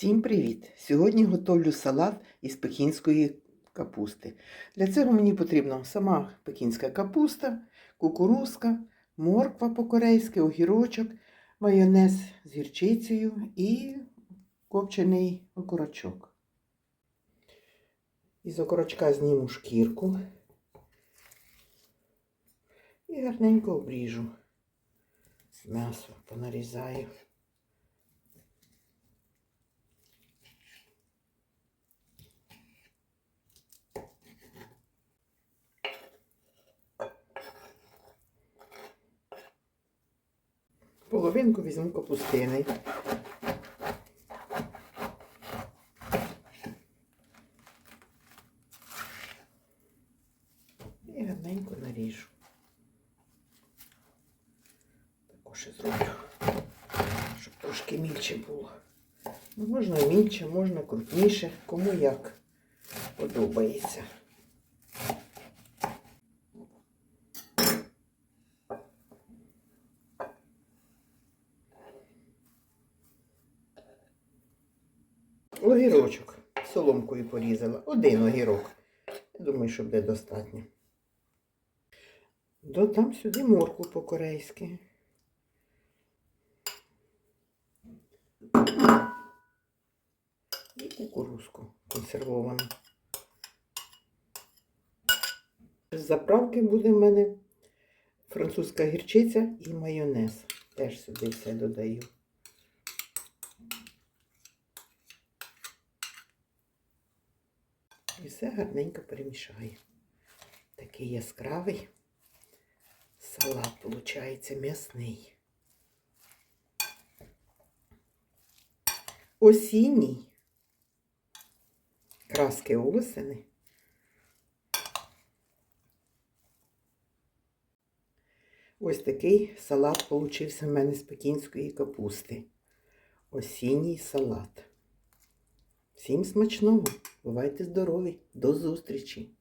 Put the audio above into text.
Всім привіт! Сьогодні готовлю салат із пекінської капусти. Для цього мені потрібна сама пекінська капуста, кукурузка, морква по-корейськи, огірочок, майонез з гірчицею і копчений окорочок. Із окорочка зніму шкірку і гарненько обріжу. М'ясо понарізаю. Половинку візьму капустини. І гарненько наріжу. Також зроблю, щоб трошки мільче було. Ну, можна мільче, можна крупніше, кому як подобається. Огірочок соломкою порізала. Один огірок. Я думаю, що буде достатньо. Додам сюди моркву по-корейськи. І кукурузку консервовану. З заправки буде в мене французька гірчиця і майонез. Теж сюди все додаю. Все гарненько перемішаю. Такий яскравий салат, виходить, м'ясний. Осінній. Краски осени. Ось такий салат получився в мене з пекінської капусти. Осінній салат. Всім смачного! Бувайте здорові! До зустрічі!